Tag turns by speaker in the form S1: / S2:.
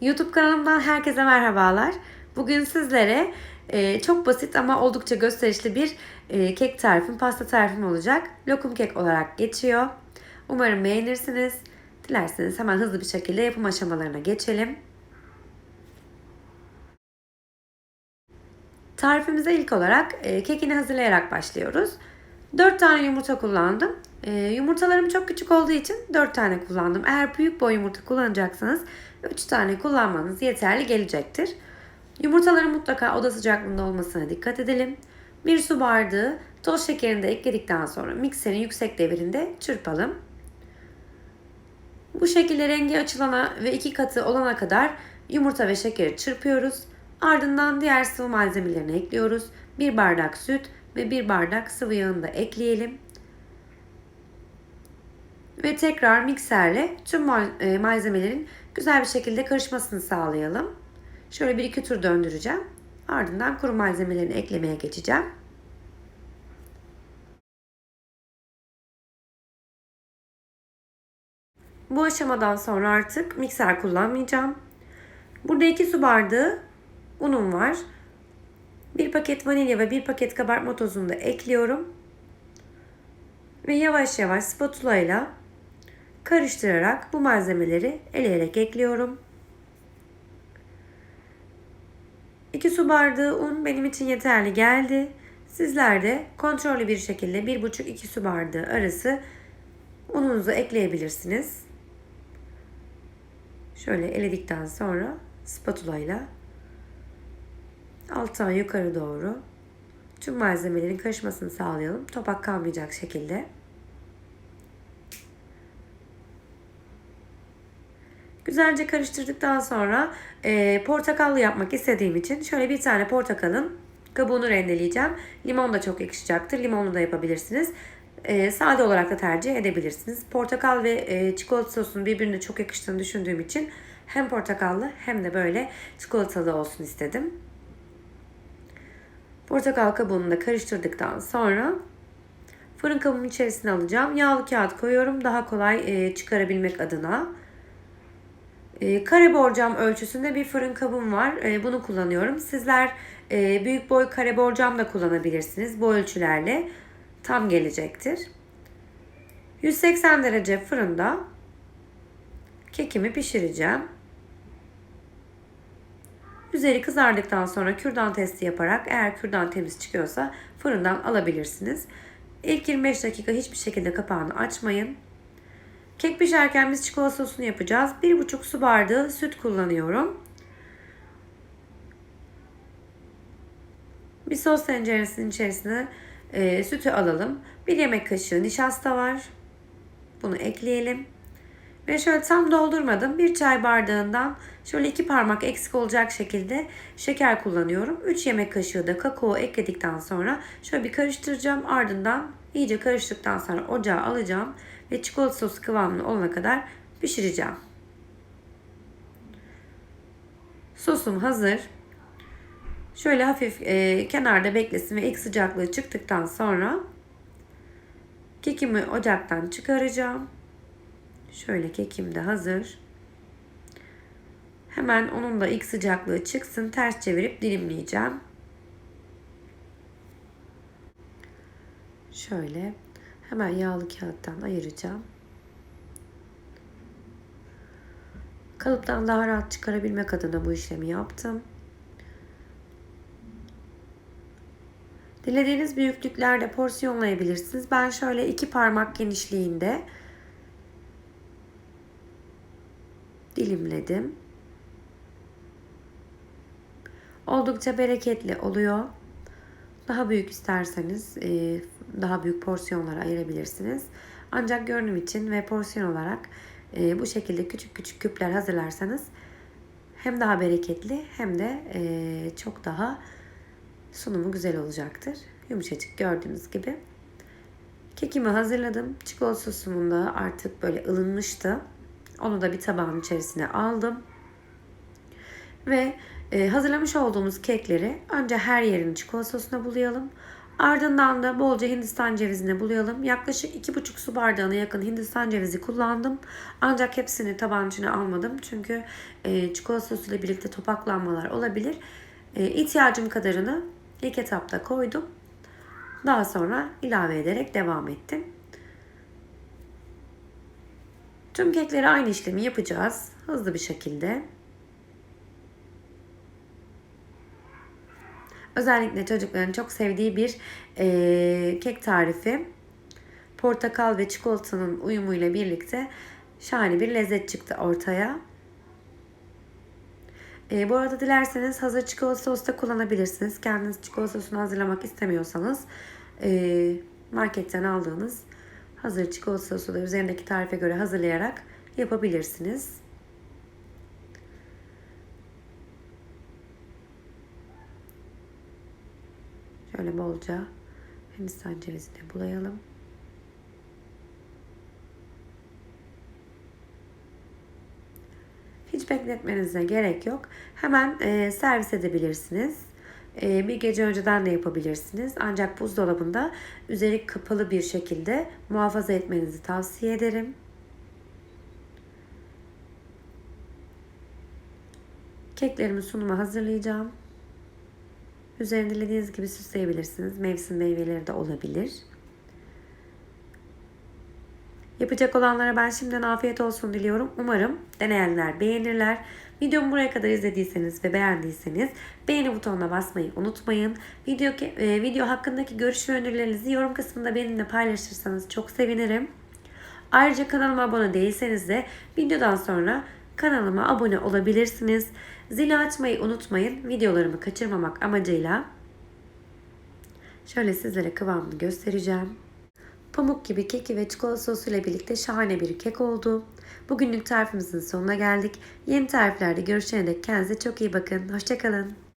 S1: YouTube kanalımdan herkese merhabalar. Bugün sizlere e, çok basit ama oldukça gösterişli bir e, kek tarifim, pasta tarifim olacak. Lokum kek olarak geçiyor. Umarım beğenirsiniz. Dilerseniz hemen hızlı bir şekilde yapım aşamalarına geçelim. Tarifimize ilk olarak e, kekini hazırlayarak başlıyoruz. 4 tane yumurta kullandım. E, yumurtalarım çok küçük olduğu için 4 tane kullandım. Eğer büyük boy yumurta kullanacaksanız 3 tane kullanmanız yeterli gelecektir. Yumurtaların mutlaka oda sıcaklığında olmasına dikkat edelim. Bir su bardağı toz şekerini de ekledikten sonra mikserin yüksek devirinde çırpalım. Bu şekilde rengi açılana ve iki katı olana kadar yumurta ve şekeri çırpıyoruz. Ardından diğer sıvı malzemelerini ekliyoruz. Bir bardak süt ve bir bardak sıvı yağını da ekleyelim. Ve tekrar mikserle tüm e, malzemelerin güzel bir şekilde karışmasını sağlayalım. Şöyle bir iki tur döndüreceğim. Ardından kuru malzemelerini eklemeye geçeceğim. Bu aşamadan sonra artık mikser kullanmayacağım. Burada 2 su bardağı unum var. Bir paket vanilya ve bir paket kabartma tozunu da ekliyorum. Ve yavaş yavaş spatula ile karıştırarak bu malzemeleri eleyerek ekliyorum. 2 su bardağı un benim için yeterli geldi. Sizler de kontrollü bir şekilde 1,5-2 su bardağı arası ununuzu ekleyebilirsiniz. Şöyle eledikten sonra spatula ile alttan yukarı doğru tüm malzemelerin karışmasını sağlayalım. Topak kalmayacak şekilde. Güzelce karıştırdıktan sonra e, portakallı yapmak istediğim için şöyle bir tane portakalın kabuğunu rendeleyeceğim. Limon da çok yakışacaktır. Limonlu da yapabilirsiniz. E, sade olarak da tercih edebilirsiniz. Portakal ve e, çikolata sosunun birbirine çok yakıştığını düşündüğüm için hem portakallı hem de böyle çikolatalı olsun istedim. Portakal kabuğunu da karıştırdıktan sonra fırın kabımın içerisine alacağım. Yağlı kağıt koyuyorum daha kolay e, çıkarabilmek adına. E, kare borcam ölçüsünde bir fırın kabım var. E, bunu kullanıyorum. Sizler e, büyük boy kare borcam da kullanabilirsiniz. Bu ölçülerle tam gelecektir. 180 derece fırında kekimi pişireceğim. Üzeri kızardıktan sonra kürdan testi yaparak eğer kürdan temiz çıkıyorsa fırından alabilirsiniz. İlk 25 dakika hiçbir şekilde kapağını açmayın. Kek pişerken biz çikolata sosunu yapacağız. 1,5 su bardağı süt kullanıyorum. Bir sos tenceresinin içerisine e, sütü alalım. Bir yemek kaşığı nişasta var. Bunu ekleyelim. Ve şöyle tam doldurmadım. Bir çay bardağından şöyle iki parmak eksik olacak şekilde şeker kullanıyorum. 3 yemek kaşığı da kakao ekledikten sonra şöyle bir karıştıracağım. Ardından iyice karıştıktan sonra ocağa alacağım ve çikolata sosu kıvamına olana kadar pişireceğim. Sosum hazır. Şöyle hafif e, kenarda beklesin ve ilk sıcaklığı çıktıktan sonra kekimi ocaktan çıkaracağım. Şöyle kekim de hazır. Hemen onun da ilk sıcaklığı çıksın. Ters çevirip dilimleyeceğim. Şöyle hemen yağlı kağıttan ayıracağım. Kalıptan daha rahat çıkarabilmek adına bu işlemi yaptım. Dilediğiniz büyüklüklerde porsiyonlayabilirsiniz. Ben şöyle iki parmak genişliğinde dilimledim. Oldukça bereketli oluyor. Daha büyük isterseniz e, daha büyük porsiyonlara ayırabilirsiniz. Ancak görünüm için ve porsiyon olarak e, bu şekilde küçük küçük küpler hazırlarsanız hem daha bereketli hem de e, çok daha sunumu güzel olacaktır. Yumuşacık gördüğünüz gibi. Kekimi hazırladım. Çikolata sosumun da artık böyle ılınmıştı. Onu da bir tabağın içerisine aldım. Ve e, hazırlamış olduğumuz kekleri önce her yerini çikolata sosuna bulayalım. Ardından da bolca Hindistan cevizini bulayalım. Yaklaşık 2,5 su bardağına yakın Hindistan cevizi kullandım. Ancak hepsini tabağın içine almadım. Çünkü e, çikolata sosu ile birlikte topaklanmalar olabilir. E, ihtiyacım kadarını ilk etapta koydum. Daha sonra ilave ederek devam ettim. Tüm kekleri aynı işlemi yapacağız. Hızlı bir şekilde. Özellikle çocukların çok sevdiği bir e, kek tarifi. Portakal ve çikolatanın uyumuyla birlikte şahane bir lezzet çıktı ortaya. E, bu arada dilerseniz hazır çikolata sos da kullanabilirsiniz. Kendiniz çikolata sosunu hazırlamak istemiyorsanız e, marketten aldığınız hazır çikolata sosu da üzerindeki tarife göre hazırlayarak yapabilirsiniz. Şöyle bolca Hindistan cevizini bulayalım. Hiç bekletmenize gerek yok. Hemen e, servis edebilirsiniz. E, bir gece önceden de yapabilirsiniz. Ancak buzdolabında üzeri kapalı bir şekilde muhafaza etmenizi tavsiye ederim. Keklerimi sunuma hazırlayacağım. Üzerine dilediğiniz gibi süsleyebilirsiniz. Mevsim meyveleri de olabilir. Yapacak olanlara ben şimdiden afiyet olsun diliyorum. Umarım deneyenler beğenirler. Videomu buraya kadar izlediyseniz ve beğendiyseniz beğeni butonuna basmayı unutmayın. Video, e, video hakkındaki görüş ve önerilerinizi yorum kısmında benimle paylaşırsanız çok sevinirim. Ayrıca kanalıma abone değilseniz de videodan sonra kanalıma abone olabilirsiniz. Zili açmayı unutmayın. Videolarımı kaçırmamak amacıyla şöyle sizlere kıvamını göstereceğim. Pamuk gibi keki ve çikolata sosu ile birlikte şahane bir kek oldu. Bugünlük tarifimizin sonuna geldik. Yeni tariflerde görüşene dek kendinize çok iyi bakın. Hoşçakalın.